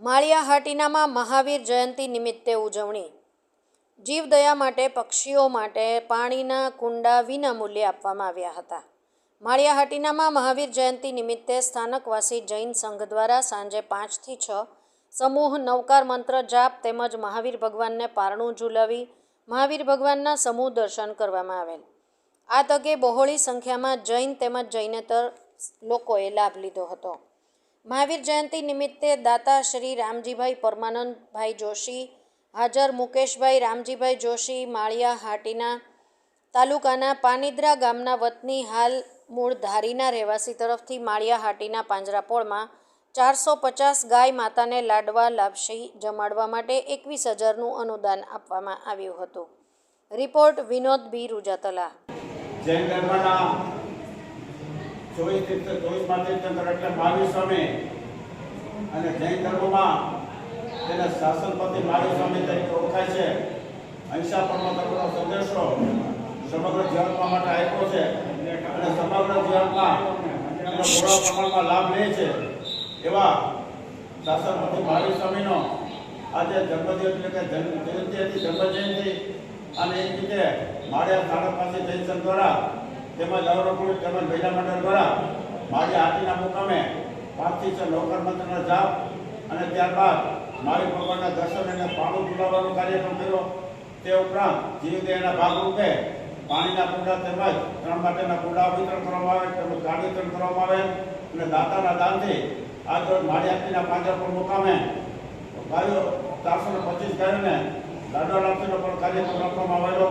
માળિયા હાટીનામાં મહાવીર જયંતિ નિમિત્તે ઉજવણી. જીવદયા માટે, પક્ષીઓ માટે પાણીના કુંડા વિનામૂલ્યે આપવામાં આવ્યા હતા. માળિયા હાટીનામાં મહાવીર જયંતિ નિમિત્તે સ્થાનકવાસી જૈન સંઘ દ્વારા સાંજે પાંચથી છ સમૂહ નવકાર મંત્ર જાપ તેમજ મહાવીર ભગવાનને પારણું ઝુલાવી મહાવીર ભગવાનના સમૂહ દર્શન કરવામાં આવેલ. આ તકે બહોળી સંખ્યામાં જૈન તેમજ જૈનેતર લોકોએ લાભ લીધો હતો. મહાવીર જયંતિ નિમિત્તે દાતા શ્રી રામજીભાઈ પરમાનંદભાઈ જોશી, હાજર મુકેશભાઈ રામજીભાઈ જોશી, માળિયા હાટીના તાલુકાના પાનીદ્રા ગામના વતની હાલ મૂળ ધારીના રહેવાસી તરફથી માળિયા હાટીના પાંજરાપોળમાં ચારસો પચાસ ગાય માતાને લાડવા, લાપસી જમાડવા માટે એકવીસ હજારનું અનુદાન આપવામાં આવ્યું હતું. Report Vinod B. રૂજાતલા. ચોવીસ તીર્થ ચોવીસમાં તીર્થંકર એટલે મહાવીર સ્વામી અને જૈન ધર્મમાં તેને શાસનપતિ મહાવીર સ્વામી તરીકે ઓળખાય છે. અહિંસા પરમ ધર્મનો સંદેશો સમગ્ર જીવનમાં માટે આપ્યો છે. અને સમગ્ર જીવનમાં એનો પૂરા પ્રમાણમાં લાભ લે છે. એવા શાસનપતિ મહાવીર સ્વામીનો આજે જન્મદિવસ એટલે કે જન્મ જયંતિ હતી જન્મ જયંતિ અને એ રીતે માળિયા સ્થાનક પાસે જૈન દ્વારા તેમજ અવરકુળ તેમજ મહિલા મંડળ દ્વારા મારી હાથીના મુકામે પાંચથી છ નોકર મંત્રના જાપ અને ત્યારબાદ મારી ભગવાનના દર્શન અને પાણું પીવડાવવાનો કાર્યક્રમ કર્યો. તે ઉપરાંત જીવદયાના ભાગરૂપે પાણીના કુંડા તેમજ ત્રણ માટેના કુંડા વિતરણ કરવામાં આવે, તેમજ ગાડી વિતરણ કરવામાં આવે અને દાતાના દાનથી આજ રોજ માળિયાતીના પાંજરાપુર મુકામે ગાયો ચારસો ને પચીસ ગાયોને લાડવા લાપસીનો પણ કાર્યક્રમ રાખવામાં આવેલો.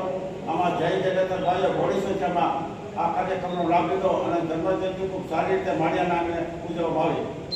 આમાં જય જગતર ભાઈઓ ઘોડી સંખ્યામાં આ કાર્યક્રમનો લાભ લીધો અને જન્મજયંતિ ખૂબ સારી રીતે માણ્યા નામે ઉજવવામાં આવી